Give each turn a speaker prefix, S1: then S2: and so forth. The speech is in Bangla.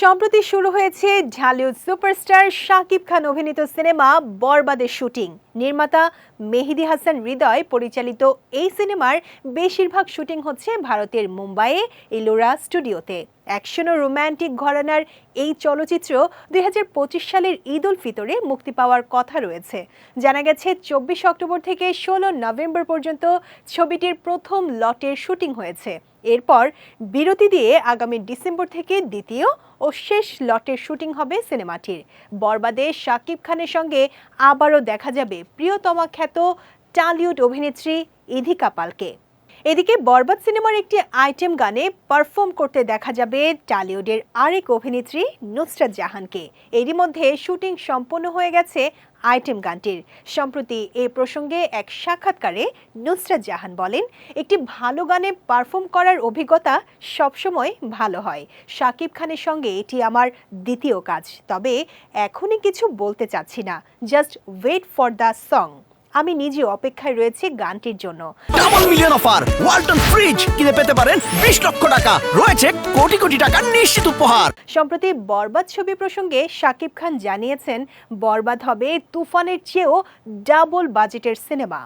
S1: সম্প্রতি শুরু হয়েছে ঢালিউড সুপারস্টার শাকিব খান অভিনীত সিনেমা বরবাদের শুটিং। নির্মাতা মেহেদি হাসান হৃদয় পরিচালিত এই সিনেমার বেশিরভাগ শুটিং হচ্ছে ভারতের মুম্বাইয়ে ইলোরা স্টুডিওতে। অ্যাকশন ও রোম্যান্টিক ঘরানার এই চলচ্চিত্র দুই হাজার পঁচিশ সালের ঈদ উল ফিতরে মুক্তি পাওয়ার কথা রয়েছে। জানা গেছে, চব্বিশ অক্টোবর থেকে ষোলো নভেম্বর পর্যন্ত ছবিটির প্রথম লটের শুটিং হয়েছে। এরপর বিরতি দিয়ে আগামী ডিসেম্বর থেকে দ্বিতীয় ও শেষ লটের শুটিং হবে সিনেমাটির। বরবাদে শাকিব খানের সঙ্গে আবারও দেখা যাবে প্রিয়তমা খ্যাত টালিউড অভিনেত্রী ইধিকা পালকে। এদিকে বরবাদ সিনেমার একটি আইটেম গানে পারফর্ম করতে দেখা যাবে টালিউডের আরেক অভিনেত্রী নুসরাত জাহানকে। এরই মধ্যে শুটিং সম্পন্ন হয়ে গেছে আইটেম গানটির। সম্প্রতি এ প্রসঙ্গে এক সাক্ষাৎকারে নুসরাত জাহান বলেন, একটি ভালো গানে পারফর্ম করার অভিজ্ঞতা সবসময় ভালো হয়। শাকিব খানের সঙ্গে এটি আমার দ্বিতীয় কাজ। তবে এখনই কিছু বলতে চাচ্ছি না। Just wait for the song আমি নিজে অপেক্ষায় রয়েছি গানটির জন্য।
S2: Double million offer Walton fridge কিনে পেতে পারেন বিশ লক্ষ টাকা। রয়েছে কোটি কোটি টাকা নিশ্চিত উপহার।
S1: সম্প্রতি বরবাদ ছবি প্রসঙ্গে শাকিব খান জানিয়েছেন বরবাদ হবে তুফানের চেয়েও ডাবল বাজেটের সিনেমা